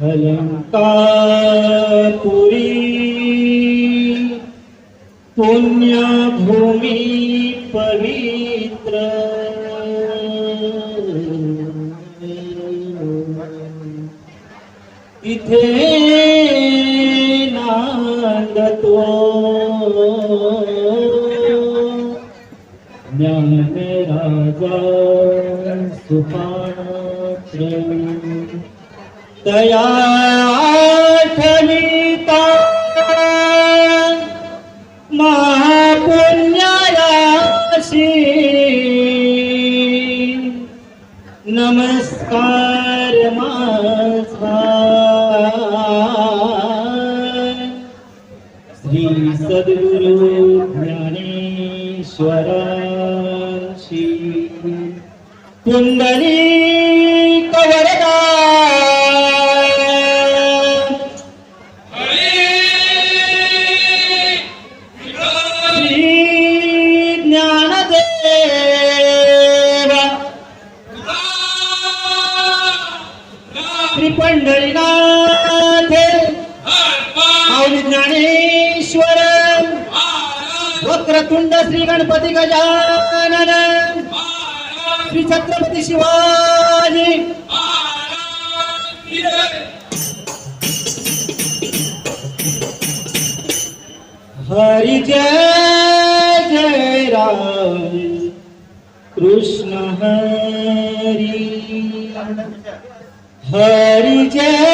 अलंकारपुरी पुण्यभूमी पवित्र। इथे नांदतो ज्ञानराजा सुपाणा दया ठनिता महापुण्यायाशी. नमस्कार माझा. श्री सद्गुरु ज्ञानेश्वराशी. कुंडली वक्रतुंड श्री गणपती गजानन श्री छत्रपती शिवाजी. हरी जय जय राम कृष्ण हरी. हरी जय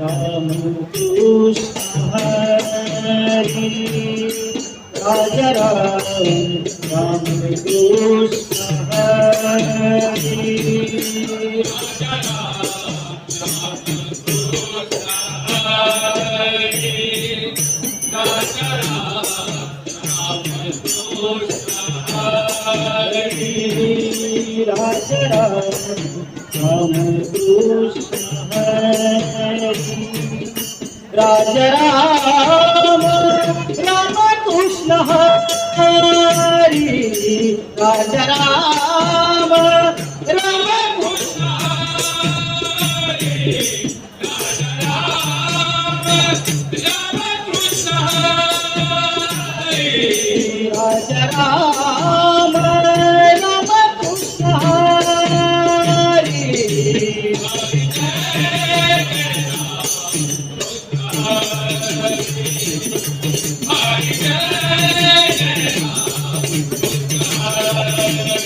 राम कृष्ण हरी राजा राम राम कृष्ण हरी राजा राम राम कृष्ण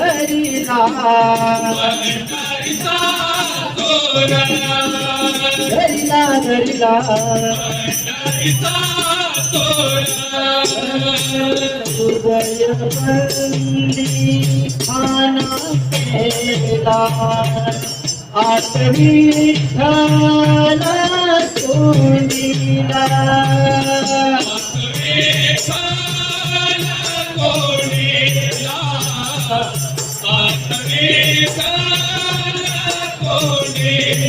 हरीला हरीला हरीला उदय बंदी खाना केला. आसरी खाना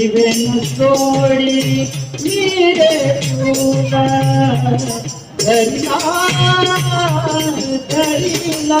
ಶಿವನೋಡಿ ನೀರೇ ಪೂರ ದರಿಯಾ ದರಿಯಾ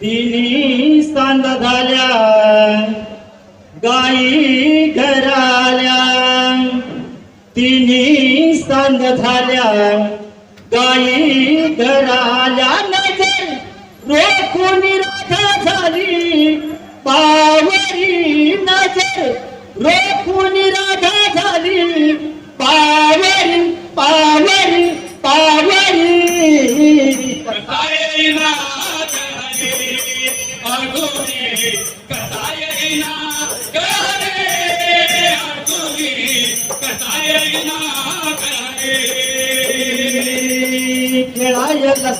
तिन्ही सांदा झाल्या गाई घराल्या. तिन्ही सांग झाल्या. गाई घराल्या नजर रोखून राधा झाली. पावरी नजर रोखून राधा झाली. पावरी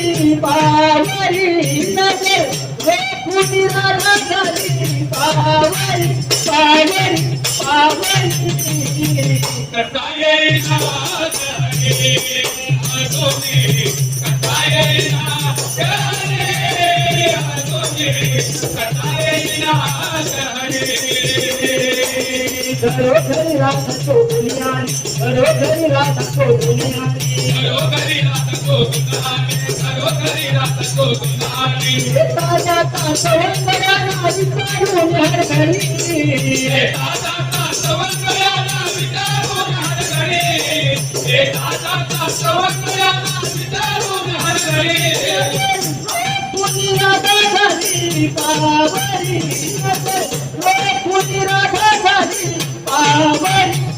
झाली पावरी नजर रोखून राधा झाली पावरी पावरी पावरी कसा येईना घरे अगोरी कसा येईना घरे घरोघरी घरोघरी घरोघरी घरोघरी पावरी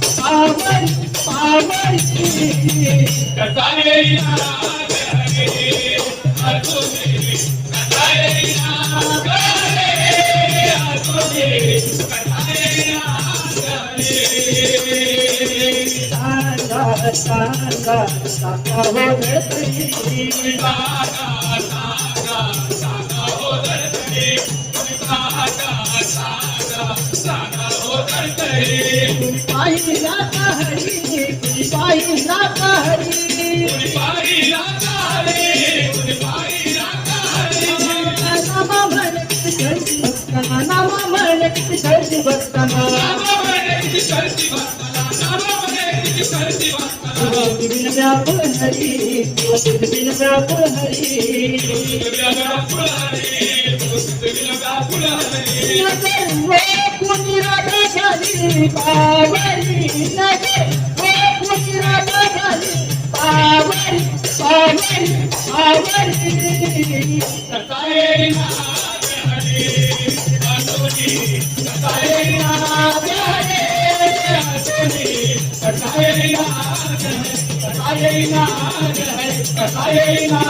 पावरी पावरी हो धरती. पायी जाता हरी पायी हरी कुणी हरी, कुणी हरी. भक्ताना भक्ताना हरी बिन व्याकुळ हरी पावरी पावरी पावरी पावरी கசாயினா